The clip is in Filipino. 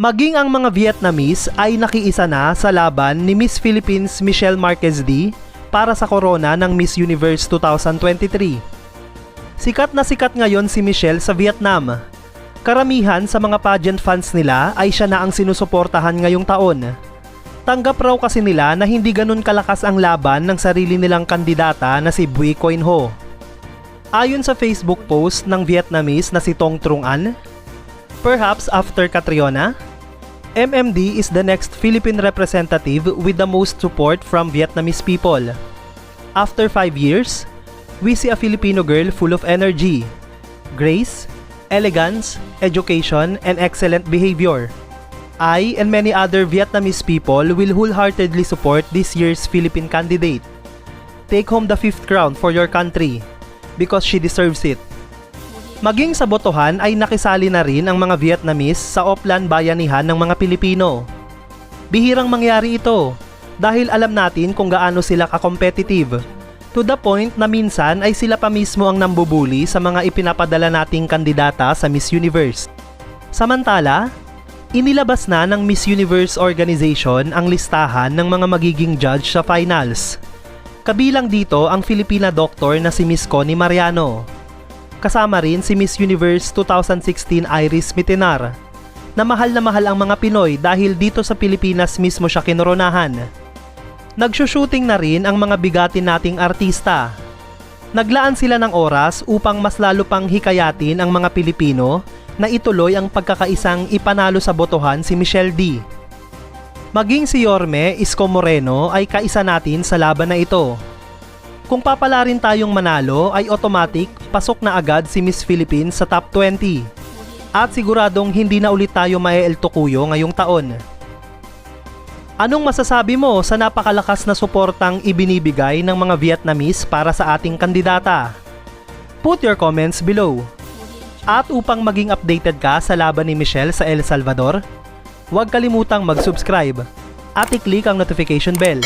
Maging ang mga Vietnamese ay nakiisa na sa laban ni Miss Philippines Michelle Marquez D para sa corona ng Miss Universe 2023. Sikat na sikat ngayon si Michelle sa Vietnam. Karamihan sa mga pageant fans nila ay siya na ang sinusuportahan ngayong taon. Tanggap raw kasi nila na hindi ganun kalakas ang laban ng sarili nilang kandidata na si Bui Coin Ho. Ayon sa Facebook post ng Vietnamese na si Tong Trung An, perhaps after Catriona, MMD is the next Philippine representative with the most support from Vietnamese people. After five years, we see a Filipino girl full of energy, grace, elegance, education, and excellent behavior. I and many other Vietnamese people will wholeheartedly support this year's Philippine candidate. Take home the fifth crown for your country because she deserves it. Maging sa botohan ay nakisali na rin ang mga Vietnamese sa Oplan Bayanihan ng mga Pilipino. Bihirang mangyari ito dahil alam natin kung gaano sila ka-competitive. To the point na minsan ay sila pa mismo ang nambubuli sa mga ipinapadala nating kandidata sa Miss Universe. Samantala, inilabas na ng Miss Universe organization ang listahan ng mga magiging judge sa finals. Kabilang dito ang Filipina doctor na si Miss Connie Mariano. Kasama rin si Miss Universe 2016 Iris Mitinar na mahal na mahal ang mga Pinoy dahil dito sa Pilipinas mismo siya kinoronahan. Nagsushooting na rin ang mga bigatin nating artista. Naglaan sila ng oras upang mas lalo pang hikayatin ang mga Pilipino na ituloy ang pagkakaisang ipanalo sa botohan si Michelle D. Maging si Yorme Isko Moreno ay kaisa natin sa laban na ito. Kung papala rin tayong manalo ay automatic pasok na agad si Miss Philippines sa top 20. At siguradong hindi na ulit tayo mae-El Tocuyo ngayong taon. Anong masasabi mo sa napakalakas na suportang ibinibigay ng mga Vietnamese para sa ating kandidata? Put your comments below. At upang maging updated ka sa laban ni Michelle sa El Salvador, huwag kalimutang mag-subscribe at i-click ang notification bell